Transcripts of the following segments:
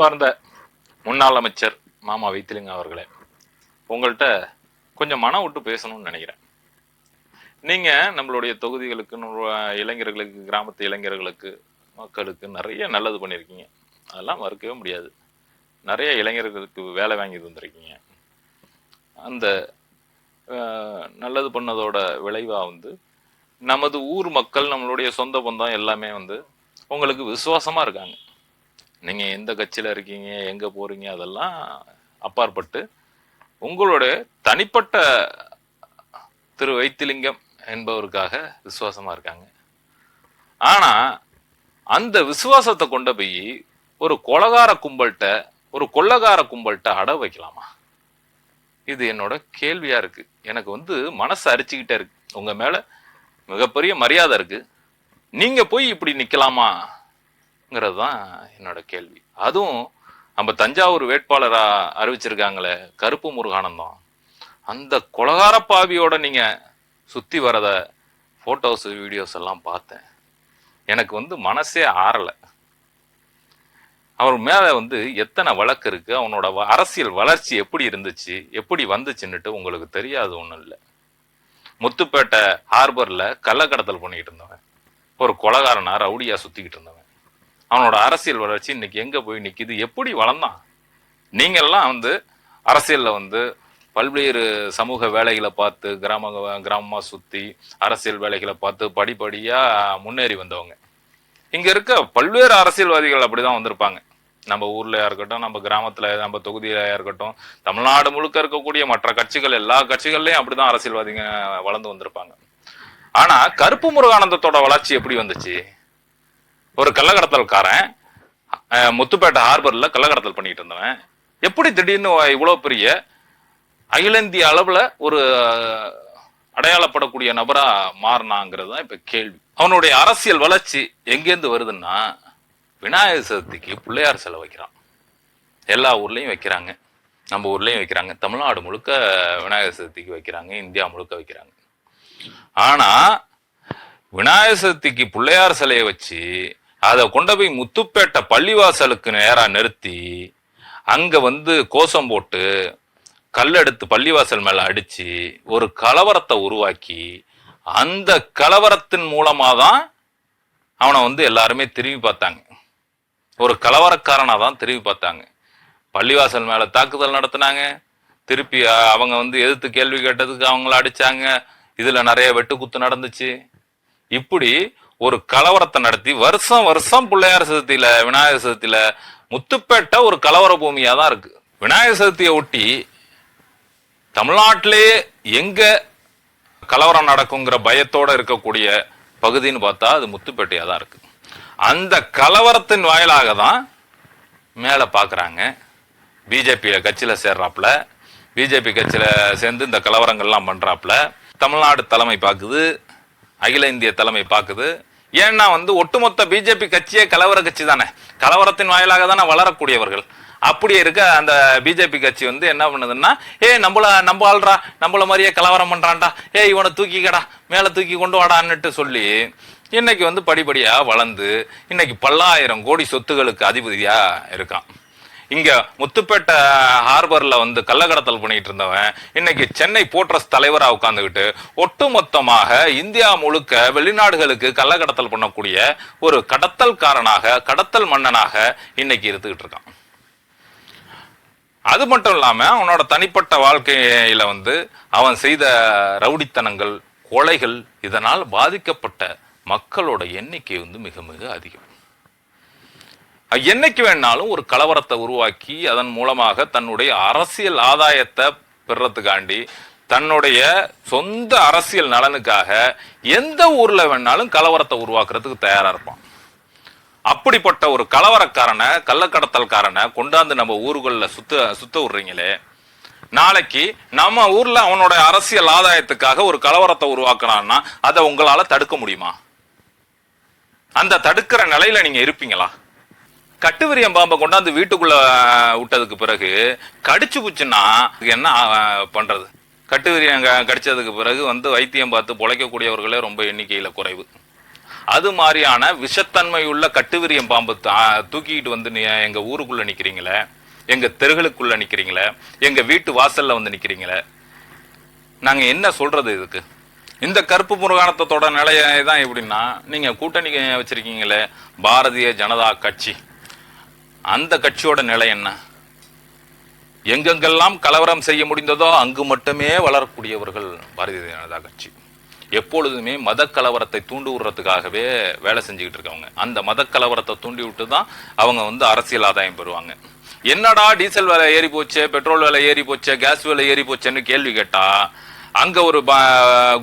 சார்ந்த முன்னாள் அமைச்சர் மாமா வைத்திலிங்க அவர்களே உங்கள்கிட்ட கொஞ்சம் மனம் விட்டு பேசணும்னு நினைக்கிறேன். நீங்க நம்மளுடைய தொகுதிகளுக்கு இளைஞர்களுக்கு கிராமத்து இளைஞர்களுக்கு மக்களுக்கு நிறைய நல்லது பண்ணியிருக்கீங்க. அதெல்லாம் மறுக்கவே முடியாது. நிறைய இளைஞர்களுக்கு வேலை வாங்கி தந்திருக்கீங்க. அந்த நல்லது பண்ணதோட விளைவாக வந்து நமது ஊர் மக்கள் நம்மளுடைய சொந்த பந்தம் எல்லாமே வந்து உங்களுக்கு விசுவாசமாக இருக்காங்க. நீங்க எந்த கட்சியில இருக்கீங்க எங்க போறீங்க அதெல்லாம் அப்பாற்பட்டு உங்களுடைய தனிப்பட்ட திரு வைத்திலிங்கம் என்பவருக்காக விசுவாசமா இருக்காங்க. ஆனா அந்த விசுவாசத்தை கொண்டு போய் ஒரு கொலகார கும்பல்கிட்ட ஒரு கொள்ளகார கும்பல்கிட்ட அட வைக்கலாமா? இது என்னோட கேள்வியா இருக்கு. எனக்கு வந்து மனசு அரிச்சுக்கிட்டே இருக்கு. உங்க மேல மிகப்பெரிய மரியாதை இருக்கு. நீங்க போய் இப்படி ங்கிறது தான் என்னோட கேள்வி. அதுவும் நம்ம தஞ்சாவூர் வேட்பாளராக அறிவிச்சிருக்காங்களே கருப்பு முருகானந்தம். அந்த கொலகார பாவியோட நீங்கள் சுற்றி வரத ஃபோட்டோஸ் வீடியோஸ் எல்லாம் பார்த்தேன். எனக்கு வந்து மனசே ஆறலை. அவர் மேலே வந்து எத்தனை வழக்கு இருக்குது அவனோட வ- அரசியல் வளர்ச்சி எப்படி இருந்துச்சு எப்படி வந்துச்சுன்னுட்டு உங்களுக்கு தெரியாது ஒன்றும் இல்லை. முத்துப்பேட்டை ஹார்பரில் கள்ளக்கடத்தல் பண்ணிக்கிட்டு இருந்தவன். ஒரு கொலகாரனா ரவுடியாக சுற்றிக்கிட்டு இருந்தவன். அவனோட அரசியல் வளர்ச்சி இன்னைக்கு எங்க போய் நிக்குது? எப்படி வளர்ந்தான்? நீங்கள்லாம் வந்து அரசியல்ல வந்து பல்வேறு சமூக வேலைகளை பார்த்து கிராம கிராமமாக சுற்றி அரசியல் வேலைகளை பார்த்து படிப்படியாக முன்னேறி வந்தவங்க. இங்கே இருக்க பல்வேறு அரசியல்வாதிகள் அப்படிதான் வந்திருப்பாங்க. நம்ம ஊர்லயா இருக்கட்டும் நம்ம கிராமத்தில் நம்ம தொகுதியிலையா இருக்கட்டும் தமிழ்நாடு முழுக்க இருக்கக்கூடிய மற்ற கட்சிகள் எல்லா கட்சிகள்லையும் அப்படிதான் அரசியல்வாதிங்க வளர்ந்து வந்திருப்பாங்க. ஆனா கருப்பு முருகானந்தத்தோட வளர்ச்சி எப்படி வந்துச்சு? ஒரு கள்ளக்கடத்தல்காரன் முத்துப்பேட்டை ஹார்பர்ல கள்ளக்கடத்தல் பண்ணிட்டு இருந்தவன். எப்படி திடீர்னு இவ்வளவு பெரிய அகில இந்திய அளவுல ஒரு அடையாளப்படக்கூடிய நபரா மாறினாங்கிறது தான் இப்ப கேள்வி. அவனுடைய அரசியல் வளர்ச்சி எங்கேருந்து வருதுன்னா விநாயகர் சதுர்த்திக்கு பிள்ளையார் சிலை வைக்கிறான். எல்லா ஊர்லயும் வைக்கிறாங்க. நம்ம ஊர்லயும் வைக்கிறாங்க. தமிழ்நாடு முழுக்க விநாயகர் சதுர்த்திக்கு வைக்கிறாங்க. இந்தியா முழுக்க வைக்கிறாங்க. ஆனா விநாயகர் சதுர்த்திக்கு பிள்ளையார் சிலையை வச்சு அதை கொண்டு போய் முத்துப்பேட்டை பள்ளிவாசலுக்கு நேராக நிறுத்தி அங்கே வந்து கோஷம் போட்டு கல்லெடுத்து பள்ளிவாசல் மேலே அடித்து ஒரு கலவரத்தை உருவாக்கி அந்த கலவரத்தின் மூலமாக தான் அவனை வந்து எல்லாருமே திரும்பி பார்த்தாங்க. ஒரு கலவரக்காரனாக தான் திரும்பி பார்த்தாங்க. பள்ளிவாசல் மேலே தாக்குதல் நடத்தினாங்க. திருப்பி அவங்க வந்து எதிர்த்து கேள்வி கேட்டதுக்கு அவங்கள அடிச்சாங்க. இதில் நிறைய வெட்டுக்குத்து நடந்துச்சு. இப்படி ஒரு கலவரத்தை நடத்தி வருஷம் வருஷம் பிள்ளையார் சதுர்த்தியில விநாயகர் சதுர்த்தியில முத்துப்பேட்டை ஒரு கலவர பூமியா தான் இருக்கு. விநாயகர் சதுர்த்தியை ஒட்டி தமிழ்நாட்டிலே எங்க கலவரம் நடக்குங்கிற பயத்தோட இருக்கக்கூடிய பகுதின்னு பார்த்தா அது முத்துப்பேட்டையா தான் இருக்கு. அந்த கலவரத்தின் வாயிலாக தான் மேலே பார்க்குறாங்க பிஜேபி கட்சியில் சேர்றாப்புல. பிஜேபி கட்சியில் சேர்ந்து இந்த கலவரங்கள்லாம் பண்ணுறாப்புல தமிழ்நாடு தலைமை பார்க்குது அகில இந்திய தலைமை பார்க்குது. ஏன்னா வந்து ஒட்டுமொத்த பிஜேபி கட்சியே கலவர கட்சி தானே. கலவரத்தின் வாயிலாக தானே வளரக்கூடியவர்கள். அப்படி இருக்க அந்த பிஜேபி கட்சி வந்து என்ன பண்ணுதுன்னா ஏ நம்மள நம்ம ஆள்றா நம்மள மாதிரியே கலவரம் பண்றான்டா. ஏ இவனை தூக்கிக்கடா மேலே தூக்கி கொண்டு வாடான்னுட்டு சொல்லி இன்னைக்கு வந்து படிப்படியாக வளர்ந்து இன்னைக்கு பல்லாயிரம் கோடி சொத்துகளுக்கு அதிபதியாக இருக்கான். இங்க முத்துப்பேட்டை ஹார்பர்ல வந்து கள்ளக்கடத்தல் பண்ணிட்டு இருந்தவன் இன்னைக்கு சென்னை போட்ரஸ் தலைவராக உட்காந்துக்கிட்டு ஒட்டுமொத்தமாக இந்தியா முழுக்க வெளிநாடுகளுக்கு கள்ளக்கடத்தல் பண்ணக்கூடிய ஒரு கடத்தல்காரனாக கடத்தல் மன்னனாக இன்னைக்கு இருந்துகிட்டு இருக்கான். அது மட்டும் இல்லாமல் அவனோட தனிப்பட்ட வாழ்க்கையில வந்து அவன் செய்த ரவுடித்தனங்கள் கொலைகள் இதனால் பாதிக்கப்பட்ட மக்களோட எண்ணிக்கை வந்து மிக மிக அதிகம். என்னைக்கு வேணாலும் ஒரு கலவரத்தை உருவாக்கி அதன் மூலமாக தன்னுடைய அரசியல் ஆதாயத்தை பெறத்துக்காண்டி தன்னுடைய சொந்த அரசியல் நலனுக்காக எந்த ஊர்ல வேணாலும் கலவரத்தை உருவாக்குறதுக்கு தயாரா இருப்பான். அப்படிப்பட்ட ஒரு கலவரக்காரனை கள்ளக்கடத்தல்காரனை கொண்டாந்து நம்ம ஊர்களில் சுத்த சுத்த விடுறீங்களே நாளைக்கு நம்ம ஊர்ல அவனோட அரசியல் ஆதாயத்துக்காக ஒரு கலவரத்தை உருவாக்குறான்னா அதை உங்களால தடுக்க முடியுமா? அந்த தடுக்கிற நிலையில நீங்க இருப்பீங்களா? கட்டுவிரியம் பாம்பை கொண்டாந்து வீட்டுக்குள்ள விட்டதுக்கு பிறகு கடிச்சு புச்சுன்னா என்ன பண்றது? கட்டுவிரியம் க- கடிச்சதுக்கு பிறகு வந்து வைத்தியம் பார்த்து பொழைக்கக்கூடியவர்களே ரொம்ப எண்ணிக்கையில குறைவு. அது மாதிரியான விஷத்தன்மை உள்ள கட்டுவிரியம் பாம்பு தூக்கிட்டு வந்து எங்கள் எங்க ஊருக்குள்ள நிக்கிறீங்களே எங்க தெருகளுக்குள்ள நிக்கிறீங்களே எங்க வீட்டு வாசல்ல வந்து நிக்கிறீங்களே நாங்க என்ன சொல்றது இதுக்கு? இந்த கருப்பு முருகானத்தோட நிலைய தான் எப்படின்னா நீங்க கூட்டணி வச்சிருக்கீங்களே பாரதிய ஜனதா கட்சி. அந்த கட்சியோட நிலை என்ன? எங்கெங்கெல்லாம் கலவரம் செய்ய முடிந்ததோ அங்கு மட்டுமே வளரக்கூடியவர்கள் பாரதிய ஜனதா கட்சி. எப்பொழுதுமே மத கலவரத்தை தூண்டி விடுறதுக்காகவே வேலை செஞ்சுக்கிட்டு இருக்கவங்க. அந்த மத கலவரத்தை தூண்டி விட்டு தான் அவங்க வந்து அரசியல் ஆதாயம் பெறுவாங்க. என்னடா டீசல் விலை ஏறி போச்சு பெட்ரோல் விலை ஏறி போச்சு கேஸ் விலை ஏறி போச்சுன்னு கேள்வி கேட்டா அங்க ஒரு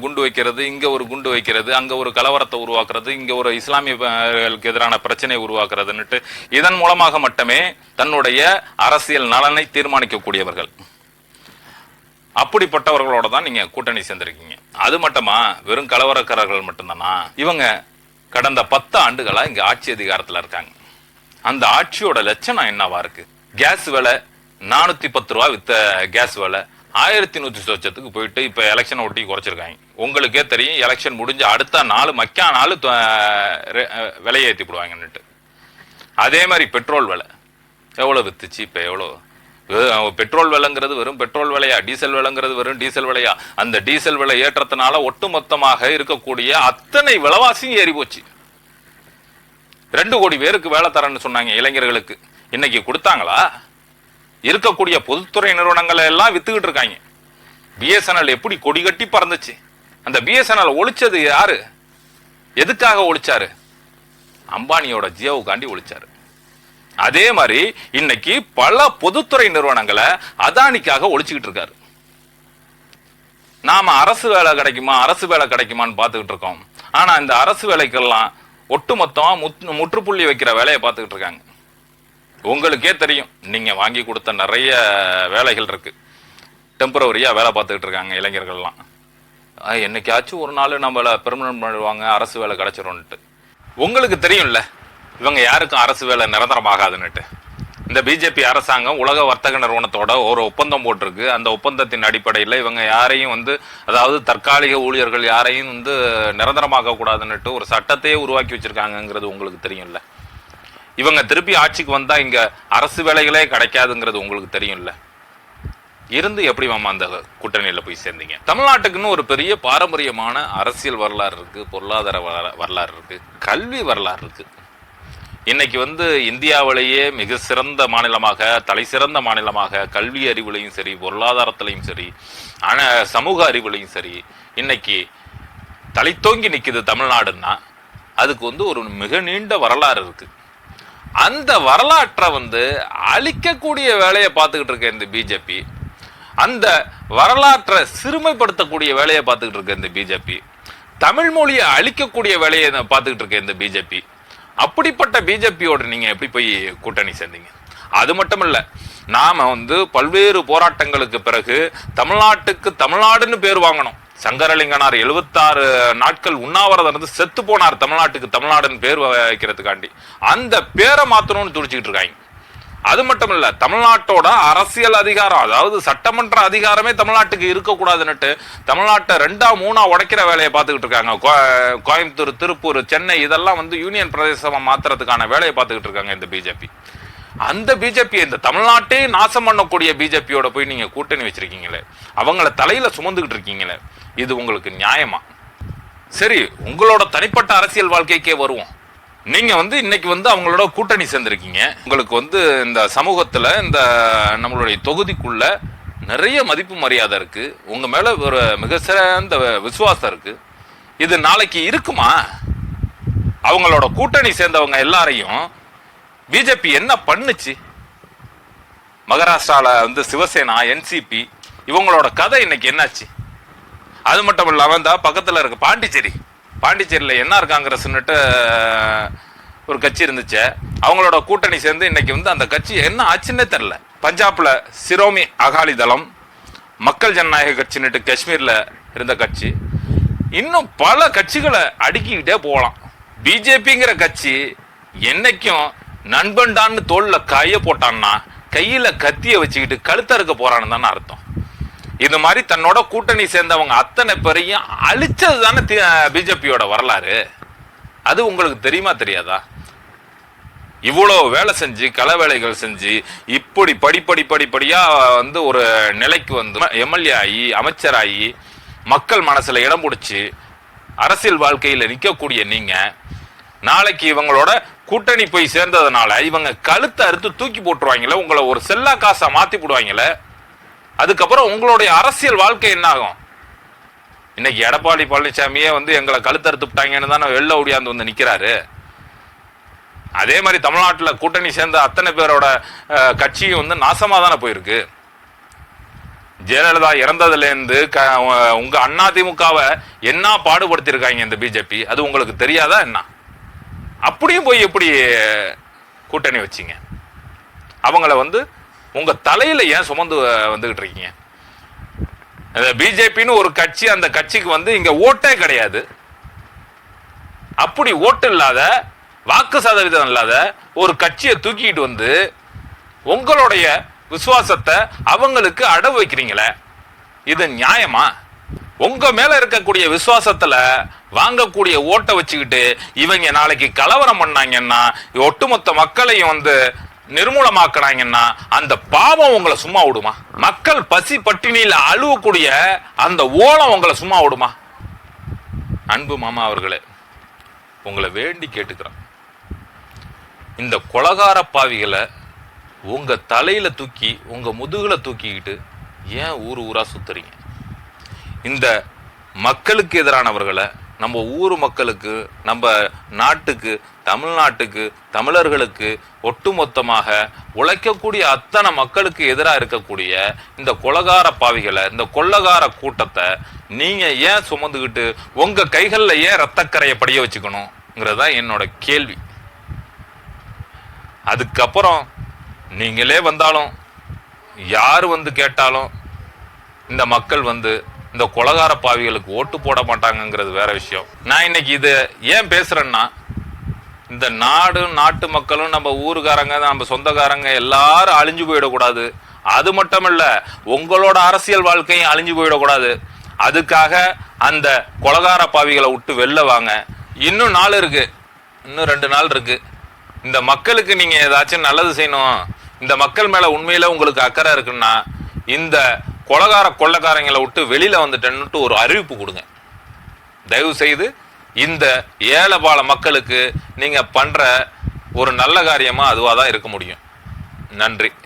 குண்டு வைக்கிறது இங்க ஒரு குண்டு வைக்கிறது அங்க ஒரு கலவரத்தை உருவாக்குறது இங்க ஒரு இஸ்லாமியர்களுக்கு எதிரான பிரச்சனையை உருவாக்குறதுன்னுட்டு இதன் மூலமாக மட்டுமே தன்னுடைய அரசியல் நலனை தீர்மானிக்கக்கூடியவர்கள். அப்படிப்பட்டவர்களோட தான் நீங்க கூட்டணி சேர்ந்திருக்கீங்க. அது மட்டுமா? வெறும் கலவரக்காரர்கள் மட்டும்தானா? இவங்க கடந்த பத்து ஆண்டுகளா இங்க ஆட்சி அதிகாரத்துல இருக்காங்க. அந்த ஆட்சியோட லட்சணம் என்னவா இருக்கு? கேஸ் விலை நானூத்தி பத்து ரூபா வித்த கேஸ் விலை. ஆயிரத்தி நூற்றி சொச்சத்துக்கு போயிட்டு இப்போ எலெக்ஷன் ஒட்டி குறைச்சிருக்காங்க. உங்களுக்கே தெரியும் எலெக்ஷன் முடிஞ்ச அடுத்த நாள் மக்கா நாள் விலையை ஏற்றி போடுவாங்கன்னுட்டு. அதே மாதிரி பெட்ரோல் விலை. எவ்வளோ வித்துச்சு இப்போ எவ்வளோ? பெட்ரோல் விலைங்கிறது வெறும் பெட்ரோல் விலையா? டீசல் விலைங்கிறது வெறும் டீசல் விலையா? அந்த டீசல் விலை ஏற்றத்தினால ஒட்டுமொத்தமாக இருக்கக்கூடிய அத்தனை விலைவாசியும் ஏறி போச்சு. ரெண்டு கோடி பேருக்கு வேலை தரேன்னு சொன்னாங்க இளைஞர்களுக்கு. இன்னைக்கு கொடுத்தாங்களா? இருக்கக்கூடிய பொதுத்துறை நிறுவனங்களை எல்லாம் வித்துக்கிட்டு இருக்காங்க. பிஎஸ்என்எல் எப்படி கொடி கட்டி பறந்துச்சு? அந்த பிஎஸ்என்எல் ஒழிச்சது யாரு? எதுக்காக ஒழிச்சாரு? அம்பானியோட ஜியோவுக்காண்டி ஒழிச்சாரு. அதே மாதிரி இன்னைக்கு பல பொதுத்துறை நிறுவனங்களை அதானிக்காக ஒழிச்சுக்கிட்டு இருக்காரு. நாம அரசு வேலை கிடைக்குமா? அரசு வேலை கிடைக்குமான்னு பார்த்துக்கிட்டு இருக்கோம். ஆனா இந்த அரசு வேலைக்கெல்லாம் ஒட்டுமொத்தமாக முற்றுப்புள்ளி வைக்கிற வேலையை பார்த்துக்கிட்டு இருக்காங்க. உங்களுக்கே தெரியும். நீங்க வாங்கி கொடுத்த நிறைய வேலைகள் இருக்கு. டெம்பரவரியா வேலை பார்த்துக்கிட்டு இருக்காங்க இளைஞர்கள்லாம். என்னைக்காச்சும் ஒரு நாள் நம்மளை பெர்மனன்ட் பண்ணுவாங்க அரசு வேலை கிடைச்சிரும்னுட்டு. உங்களுக்கு தெரியும்ல இவங்க யாருக்கும் அரசு வேலை நிரந்தரமாகாதுன்னுட்டு இந்த பிஜேபி அரசாங்கம் உலக வர்த்தக நிறுவனத்தோட ஒரு ஒப்பந்தம் போட்டிருக்கு. அந்த ஒப்பந்தத்தின் அடிப்படையில் இவங்க யாரையும் வந்து அதாவது தற்காலிக ஊழியர்கள் யாரையும் வந்து நிரந்தரமாக்க கூடாதுன்னுட்டு ஒரு சட்டத்தையே உருவாக்கி வச்சிருக்காங்கங்கிறது உங்களுக்கு தெரியும்ல. இவங்க திருப்பி ஆட்சிக்கு வந்தால் இங்கே அரசு வேலைகளே கிடைக்காதுங்கிறது உங்களுக்கு தெரியும்ல? இருந்து எப்படி மாமா அந்த கூட்டணியில் போய் சேர்ந்தீங்க? தமிழ்நாட்டுக்குன்னு ஒரு பெரிய பாரம்பரியமான அரசியல் வரலாறு இருக்குது பொருளாதார வரலாறு இருக்குது கல்வி வரலாறு இருக்குது இன்னைக்கு வந்து இந்தியாவிலேயே மிக சிறந்த மாநிலமாக தலை சிறந்த மாநிலமாக கல்வி அறிவுலையும் சரி பொருளாதாரத்திலையும் சரி ஆன சமூக அறிவுலையும் சரி இன்னைக்கு தலைத்தோங்கி நிற்கிது தமிழ்நாடுன்னா அதுக்கு வந்து ஒரு மிக நீண்ட வரலாறு இருக்குது அந்த வரலாற்றை வந்து அழிக்கக்கூடிய வேலையை பார்த்துக்கிட்டு இருக்க இந்த பிஜேபி அந்த வரலாற்றை சிறுமைப்படுத்தக்கூடிய வேலையை பார்த்துக்கிட்டு இருக்க இந்த பிஜேபி தமிழ் மொழியை அழிக்கக்கூடிய வேலையை பார்த்துக்கிட்டு இருக்க இந்த பிஜேபி அப்படிப்பட்ட பிஜேபியோட நீங்கள் எப்படி போய் கூட்டணி சேர்ந்தீங்க? அது மட்டும் இல்லை நாம் வந்து பல்வேறு போராட்டங்களுக்கு பிறகு தமிழ்நாட்டுக்கு தமிழ்நாடுன்னு பேர் வாங்கணும். சங்கரலிங்கனார் எழுபத்தாறு நாட்கள் உண்ணாவிரதம் இருந்து செத்து போனார் தமிழ்நாட்டுக்கு தமிழ்நாடுன்னு பேர் வைக்கிறதுக்காண்டி. அந்த பேரை மாத்தணும்னு துடிச்சுக்கிட்டு இருக்காங்க. அது மட்டும் இல்ல தமிழ்நாட்டோட அரசியல் அதிகாரம் அதாவது சட்டமன்ற அதிகாரமே தமிழ்நாட்டுக்கு இருக்கக்கூடாதுன்னுட்டு தமிழ்நாட்டை ரெண்டா மூணா உடைக்கிற வேலையை பார்த்துக்கிட்டு இருக்காங்க. கோ- கோயம்புத்தூர் திருப்பூர் சென்னை இதெல்லாம் வந்து யூனியன் பிரதேசமாக மாத்துறதுக்கான வேலையை பார்த்துக்கிட்டு இருக்காங்க இந்த பிஜேபி. அந்த பிஜேபி இந்த தமிழ்நாட்டே நாசம் பண்ணக்கூடிய பிஜேபியோட போய் நீங்க கூட்டணி வச்சிருக்கீங்களே அவங்கள தலையில சுமந்துகிட்டு இருக்கீங்களே இது உங்களுக்கு நியாயமா? சரி உங்களோட தனிப்பட்ட அரசியல் வாழ்க்கைக்கே வருவோம். நீங்க வந்து இன்னைக்கு வந்து அவங்களோட கூட்டணி சேர்ந்திருக்கீங்க. உங்களுக்கு வந்து இந்த சமூகத்துல இந்த நம்மளுடைய தொகுதிக்குள்ள நிறைய மதிப்பு மரியாதை இருக்கு. உங்க மேல ஒரு மிக சிறந்த விசுவாசம் இருக்கு. இது நாளைக்கு இருக்குமா? அவங்களோட கூட்டணி சேர்ந்தவங்க எல்லாரையும் பிஜேபி என்ன பண்ணுச்சு? மகாராஷ்டிராவில் வந்து சிவசேனா என்சிபி இவங்களோட கதை இன்னைக்கு என்னாச்சு? அது மட்டும் இல்லாமல் தான் பக்கத்தில் இருக்க பாண்டிச்சேரி. பாண்டிச்சேரியில் என்ஆர் காங்கிரஸ்னுட்டு ஒரு கட்சி இருந்துச்சு. அவங்களோட கூட்டணி சேர்ந்து இன்னைக்கு வந்து அந்த கட்சி என்ன ஆச்சுன்னே தெரில பஞ்சாப்ல சிரோமி அகாலி தளம் மக்கள் ஜனநாயக கட்சின்னுட்டு காஷ்மீரில் இருந்த கட்சி. இன்னும் பல கட்சிகளை அடுக்கிக்கிட்டே போகலாம். பிஜேபிங்கிற கட்சி என்னைக்கும் நண்பன்டான்னு தோல்ல கைய போட்டான்னா கையில கத்திய வச்சுக்கிட்டு கழுத்த இருக்க போறான்னு தானே அர்த்தம். இது மாதிரி தன்னோட கூட்டணி சேர்ந்தவங்க அத்தனை பேரையும் அழிச்சது தானே பிஜேபியோட வரலாறு. அது உங்களுக்கு தெரியுமா தெரியாதா? இவ்வளோ வேலை செஞ்சு கள வேலைகள் செஞ்சு இப்படி படிப்படி படிப்படியாக வந்து ஒரு நிலைக்கு வந்து எம்எல்ஏ ஆகி அமைச்சராகி மக்கள் மனசில் இடம் பிடிச்சி அரசியல் வாழ்க்கையில் நிற்கக்கூடிய நீங்கள் நாளைக்கு இவங்களோட கூட்டணி போய் சேர்ந்ததுனால இவங்க கழுத்தை அறுத்து தூக்கி போட்டுருவாங்களே உங்களை ஒரு செல்லா காசா மாத்தி போடுவாங்களே அதுக்கப்புறம் உங்களுடைய அரசியல் வாழ்க்கை என்ன ஆகும் இன்னைக்கு எடப்பாடி பழனிசாமியே வந்து எங்களை கழுத்தறுத்து விட்டாங்கன்னு தானே வெளில ஓடியாந்து வந்து நிற்கிறாரு அதே மாதிரி தமிழ்நாட்டில் கூட்டணி சேர்ந்த அத்தனை பேரோட கட்சியும் வந்து நாசமாக தானே போயிருக்கு. ஜெயலலிதா இறந்ததுலேருந்து க உங்கள் அதிமுகவை என்ன பாடுபடுத்தியிருக்காங்க இந்த பிஜேபி? அது உங்களுக்கு தெரியாதா என்ன? அப்படியும் போய் எப்படி கூட்டணி வச்சிங்க? அவங்கள வந்து உங்க தலையில ஏன் சுமந்து அஹ், வந்துகிட்டு இருக்கீங்க? பிஜேபின்னு ஒரு கட்சி அந்த கட்சிக்கு வந்து இங்க ஓட்டே கிடையாது. அப்படி ஓட்டு இல்லாத வாக்கு சதவீதம் இல்லாத ஒரு கட்சியை தூக்கிட்டு வந்து உங்களுடைய விசுவாசத்தை அவங்களுக்கு அடவு வைக்கிறீங்களே? இது நியாயமா? உங்க மேல இருக்கக்கூடிய விசுவாசத்துல வாங்கக்கூடிய ஓட்டை வச்சுக்கிட்டு இவங்க நாளைக்கு கலவரம் பண்ணாங்கன்னா ஒட்டுமொத்த மக்களையும் வந்து நிர்மூலமாக்குனாங்கன்னா அந்த பாவம் உங்களை சும்மா விடுமா? மக்கள் பசி பட்டினியில அழுவக்கூடிய அந்த ஓலம் உங்களை சும்மா விடுமா? அன்பு மாமா அவர்களே உங்களை வேண்டி கேட்டுக்கிறேன் இந்த கொலகார பாவிகளை உங்க தலையில தூக்கி உங்க முதுகுல தூக்கிக்கிட்டு ஏன் ஊர் ஊரா சுத்துறீங்க? இந்த மக்களுக்கு எதிரானவர்களை நம்ம ஊர் மக்களுக்கு நம்ம நாட்டுக்கு தமிழ்நாட்டுக்கு தமிழர்களுக்கு ஒட்டுமொத்தமாக உழைக்கக்கூடிய அத்தனை மக்களுக்கு எதிராக இருக்கக்கூடிய இந்த கொலகார பாவிகளை இந்த கொள்ளகார கூட்டத்தை நீங்கள் ஏன் சுமந்துக்கிட்டு உங்கள் கைகளில் ஏன் ரத்தக்கரையை படிய வச்சுக்கணுங்கிறது தான் என்னோட கேள்வி. அதுக்கப்புறம் நீங்களே வந்தாலும் யார் வந்து கேட்டாலும் இந்த மக்கள் வந்து இந்த கொலகார பாவிகளுக்கு ஓட்டு போட மாட்டாங்கங்கிறது வேற விஷயம். நான் இன்னைக்கு இது ஏன் பேசுறேன்னா இந்த நாடும் நாட்டு மக்களும் நம்ம ஊருக்காரங்க நம்ம சொந்தக்காரங்க எல்லாரும் அழிஞ்சு போயிடக்கூடாது. அது மட்டும் இல்லை உங்களோட அரசியல் வாழ்க்கையும் அழிஞ்சு போயிடக்கூடாது. அதுக்காக அந்த கொலகார பாவிகளை விட்டு வெளில வாங்க. இன்னும் நாள் இருக்கு. இன்னும் ரெண்டு நாள் இருக்கு. இந்த மக்களுக்கு நீங்க ஏதாச்சும் நல்லது செய்யணும். இந்த மக்கள் மேல உண்மையில உங்களுக்கு அக்கறை இருக்குன்னா இந்த கொலகார கொள்ளக்காரங்களை விட்டு வெளியில வந்துட்டேன்னுட்டு ஒரு அறிவிப்பு கொடுங்க. தயவு செய்து இந்த ஏழைபால மக்களுக்கு நீங்க பண்ற ஒரு நல்ல காரியமா அதுவாக தான் இருக்க முடியும். நன்றி.